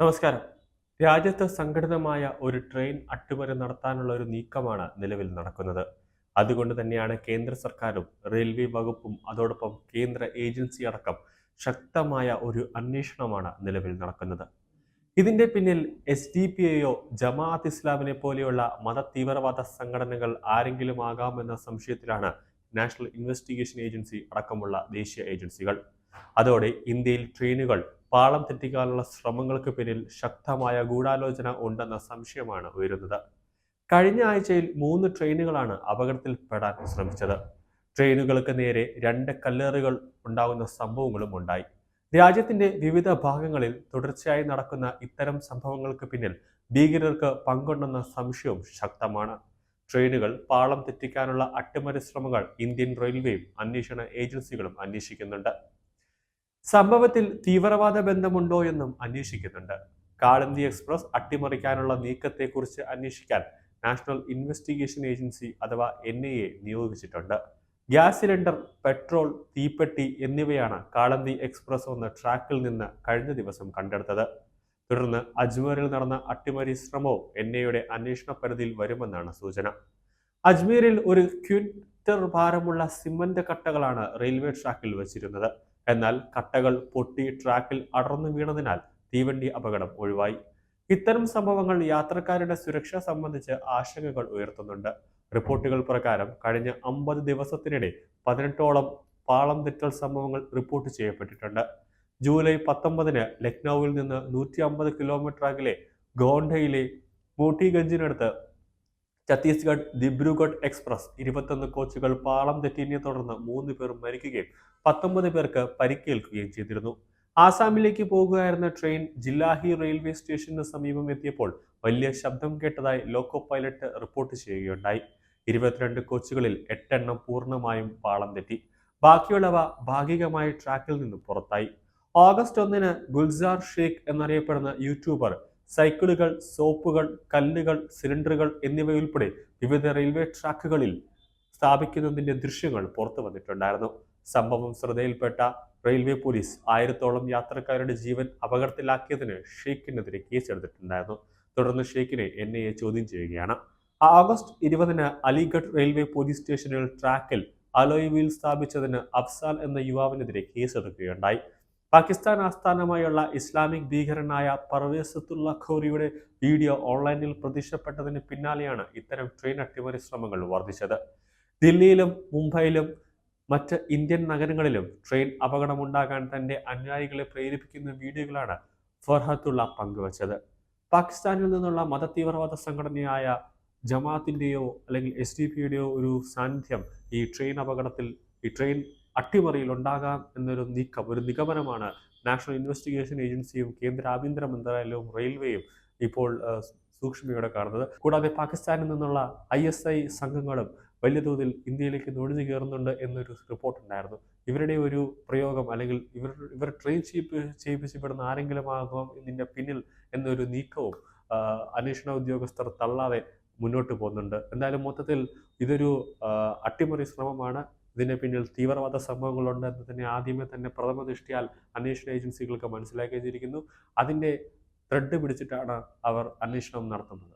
നമസ്കാരം. രാജ്യത്ത് സംഘടിതമായ ഒരു ട്രെയിൻ അട്ടിമറി നടത്താനുള്ള ഒരു നീക്കമാണ് നിലവിൽ നടക്കുന്നത്. അതുകൊണ്ട് തന്നെയാണ് കേന്ദ്ര സർക്കാരും റെയിൽവേ വകുപ്പും അതോടൊപ്പം കേന്ദ്ര ഏജൻസി അടക്കം ശക്തമായ ഒരു അന്വേഷണമാണ് നിലവിൽ നടക്കുന്നത്. ഇതിന്റെ പിന്നിൽ എസ് ഡി പി എയോ ജമാഅത്ത് ഇസ്ലാമിനെ പോലെയുള്ള മത തീവ്രവാദ സംഘടനകൾ ആരെങ്കിലും ആകാമെന്ന സംശയത്തിലാണ് നാഷണൽ ഇൻവെസ്റ്റിഗേഷൻ ഏജൻസി അടക്കമുള്ള ദേശീയ ഏജൻസികൾ. അതോടെ ഇന്ത്യയിൽ ട്രെയിനുകൾ പാളം തെറ്റിക്കാനുള്ള ശ്രമങ്ങൾക്ക് പിന്നിൽ ശക്തമായ ഗൂഢാലോചന ഉണ്ടെന്ന സംശയമാണ് ഉയരുന്നത്. കഴിഞ്ഞ ആഴ്ചയിൽ മൂന്ന് ട്രെയിനുകളാണ് അപകടത്തിൽപ്പെടാൻ ശ്രമിച്ചത്. ട്രെയിനുകൾക്ക് നേരെ രണ്ട് കല്ലേറുകൾ ഉണ്ടാകുന്ന സംഭവങ്ങളും ഉണ്ടായി. രാജ്യത്തിന്റെ വിവിധ ഭാഗങ്ങളിൽ തുടർച്ചയായി നടക്കുന്ന ഇത്തരം സംഭവങ്ങൾക്ക് പിന്നിൽ ഭീകരർക്ക് പങ്കുണ്ടെന്ന സംശയവും ശക്തമാണ്. ട്രെയിനുകൾ പാളം തെറ്റിക്കാനുള്ള അട്ടിമറി ശ്രമങ്ങൾ ഇന്ത്യൻ റെയിൽവേയും അന്വേഷണ ഏജൻസികളും അന്വേഷിക്കുന്നുണ്ട്. സംഭവത്തിൽ തീവ്രവാദ ബന്ധമുണ്ടോ എന്നും അന്വേഷിക്കുന്നുണ്ട്. കാളന്തി എക്സ്പ്രസ് അട്ടിമറിക്കാനുള്ള നീക്കത്തെക്കുറിച്ച് അന്വേഷിക്കാൻ നാഷണൽ ഇൻവെസ്റ്റിഗേഷൻ ഏജൻസി അഥവാ എൻ ഐ എ നിയോഗിച്ചിട്ടുണ്ട്. ഗ്യാസ് സിലിണ്ടർ പെട്രോൾ തീപ്പെട്ടി എന്നിവയാണ് കാളന്തി എക്സ്പ്രസ് എന്ന ട്രാക്കിൽ നിന്ന് കഴിഞ്ഞ ദിവസം കണ്ടെടുത്തത്. തുടർന്ന് അജ്മീറിൽ നടന്ന അട്ടിമറി ശ്രമവും എൻ ഐയുടെ അന്വേഷണ പരിധിയിൽ വരുമെന്നാണ് സൂചന. അജ്മീറിൽ ഒരു ക്വിന്റർ ഭാരമുള്ള സിമന്റ് കട്ടകളാണ് റെയിൽവേ ട്രാക്കിൽ വച്ചിരുന്നത്. എന്നാൽ കട്ടകൾ പൊട്ടി ട്രാക്കിൽ അടർന്നു വീണതിനാൽ തീവണ്ടി അപകടം ഒഴിവായി. ഇത്തരം സംഭവങ്ങൾ യാത്രക്കാരുടെ സുരക്ഷ സംബന്ധിച്ച് ആശങ്കകൾ ഉയർത്തുന്നുണ്ട്. റിപ്പോർട്ടുകൾ പ്രകാരം കഴിഞ്ഞ അമ്പത് ദിവസത്തിനിടെ പതിനെട്ടോളം പാളം തെറ്റൽ സംഭവങ്ങൾ റിപ്പോർട്ട് ചെയ്യപ്പെട്ടിട്ടുണ്ട്. ജൂലൈ പത്തൊമ്പതിന് ലക്നൌവിൽ നിന്ന് നൂറ്റി അമ്പത് കിലോമീറ്റർ അകലെ ഗോണ്ടയിലെ മോട്ടിഗഞ്ചിനടുത്ത് ഛത്തീസ്ഗഡ് ദിബ്രുഗഡ് എക്സ്പ്രസ് ഇരുപത്തൊന്ന് കോച്ചുകൾ പാളം തെറ്റിയതിനെ തുടർന്ന് മൂന്ന് പേർ മരിക്കുകയും പത്തൊമ്പത് പേർക്ക് പരിക്കേൽക്കുകയും ചെയ്തിരുന്നു. ആസാമിലേക്ക് പോകുകയായിരുന്ന ട്രെയിൻ ജില്ലാഹി റെയിൽവേ സ്റ്റേഷന് സമീപം എത്തിയപ്പോൾ വലിയ ശബ്ദം കേട്ടതായി ലോക്കോ പൈലറ്റ് റിപ്പോർട്ട് ചെയ്യുകയുണ്ടായി. ഇരുപത്തിരണ്ട് കോച്ചുകളിൽ എട്ടെണ്ണം പൂർണമായും പാളം തെറ്റി. ബാക്കിയുള്ളവ ഭാഗികമായി ട്രാക്കിൽ നിന്ന് പുറത്തായി. ഓഗസ്റ്റ് ഒന്നിന് ഗുൽസാർ ഷേഖ് എന്നറിയപ്പെടുന്ന യൂട്യൂബർ സൈക്കിളുകൾ സോപ്പുകൾ കല്ലുകൾ സിലിണ്ടറുകൾ എന്നിവയുൾപ്പെടെ വിവിധ റെയിൽവേ ട്രാക്കുകളിൽ സ്ഥാപിക്കുന്നതിന്റെ ദൃശ്യങ്ങൾ പുറത്തു വന്നിട്ടുണ്ടായിരുന്നു. സംഭവം ശ്രദ്ധയിൽപ്പെട്ട റെയിൽവേ പോലീസ് ആയിരത്തോളം യാത്രക്കാരുടെ ജീവൻ അപകടത്തിലാക്കിയതിന് ഷെയ്ഖിനെതിരെ കേസെടുത്തിട്ടുണ്ടായിരുന്നു. തുടർന്ന് ഷെയ്ഖിനെ എൻ ഐ എ ചോദ്യം ചെയ്യുകയാണ്. ആഗസ്റ്റ് ഇരുപതിന് അലിഗഡ് റെയിൽവേ പോലീസ് സ്റ്റേഷനിൽ ട്രാക്കിൽ അലോയ് വീൽ സ്ഥാപിച്ചതിന് അഫ്സാൽ എന്ന യുവാവിനെതിരെ കേസെടുക്കുകയുണ്ടായി. പാകിസ്ഥാൻ ആസ്ഥാനമായുള്ള ഇസ്ലാമിക് ഭീകരനായ പർവേസത്തുള്ള ഖോറിയുടെ വീഡിയോ ഓൺലൈനിൽ പ്രത്യക്ഷപ്പെട്ടതിന് പിന്നാലെയാണ് ഇത്തരം ട്രെയിൻ അട്ടിമറി ശ്രമങ്ങൾ വർദ്ധിച്ചത്. ദില്ലിയിലും മുംബൈയിലും മറ്റ് ഇന്ത്യൻ നഗരങ്ങളിലും ട്രെയിൻ അപകടമുണ്ടാകാൻ തന്റെ അനുയായികളെ പ്രേരിപ്പിക്കുന്ന വീഡിയോകളാണ് ഫർഹത്തുള്ള പങ്കുവച്ചത്. പാകിസ്ഥാനിൽ നിന്നുള്ള മതതീവ്രവാദ സംഘടനയായ ജമാഅത്തിന്റെയോ അല്ലെങ്കിൽ എസ് ഡി പിയുടെയോ ഒരു സാന്നിധ്യം ഈ ട്രെയിൻ അപകടത്തിൽ ഈ ട്രെയിൻ അട്ടിമറിയിൽ ഉണ്ടാകാം എന്നൊരു നീക്കം ഒരു നിഗമനമാണ് നാഷണൽ ഇൻവെസ്റ്റിഗേഷൻ ഏജൻസിയും കേന്ദ്ര ആഭ്യന്തര മന്ത്രാലയവും റെയിൽവേയും ഇപ്പോൾ സൂക്ഷ്മയോടെ കാണുന്നത്. കൂടാതെ പാകിസ്ഥാനിൽ നിന്നുള്ള ഐ എസ് ഐ സംഘങ്ങളും വലിയ തോതിൽ ഇന്ത്യയിലേക്ക് നുഴഞ്ഞു കയറുന്നുണ്ട് എന്നൊരു റിപ്പോർട്ട് ഉണ്ടായിരുന്നു. ഇവരുടെ ഒരു പ്രയോഗം അല്ലെങ്കിൽ ഇവർ ഇവർ ട്രെയിൻ ചെയ്യിപ്പ് ചെയ്യിപ്പിച്ചപ്പെടുന്ന ആരെങ്കിലും ആകാം ഇതിന്റെ പിന്നിൽ എന്നൊരു നീക്കവും അന്വേഷണ ഉദ്യോഗസ്ഥർ തള്ളാതെ മുന്നോട്ട് പോകുന്നുണ്ട്. എന്തായാലും മൊത്തത്തിൽ ഇതൊരു അട്ടിമറി ശ്രമമാണ്. ഇതിന് പിന്നിൽ തീവ്രവാദ സംഭവങ്ങളുണ്ട് എന്ന് തന്നെ ആദ്യമേ തന്നെ പ്രഥമ ദൃഷ്ടിയാൽ അന്വേഷണ ഏജൻസികൾക്ക് മനസ്സിലാക്കിയിരിക്കുന്നു. അതിന്റെ ത്രെഡ് പിടിച്ചിട്ടാണ് അവർ അന്വേഷണം നടത്തുന്നത്.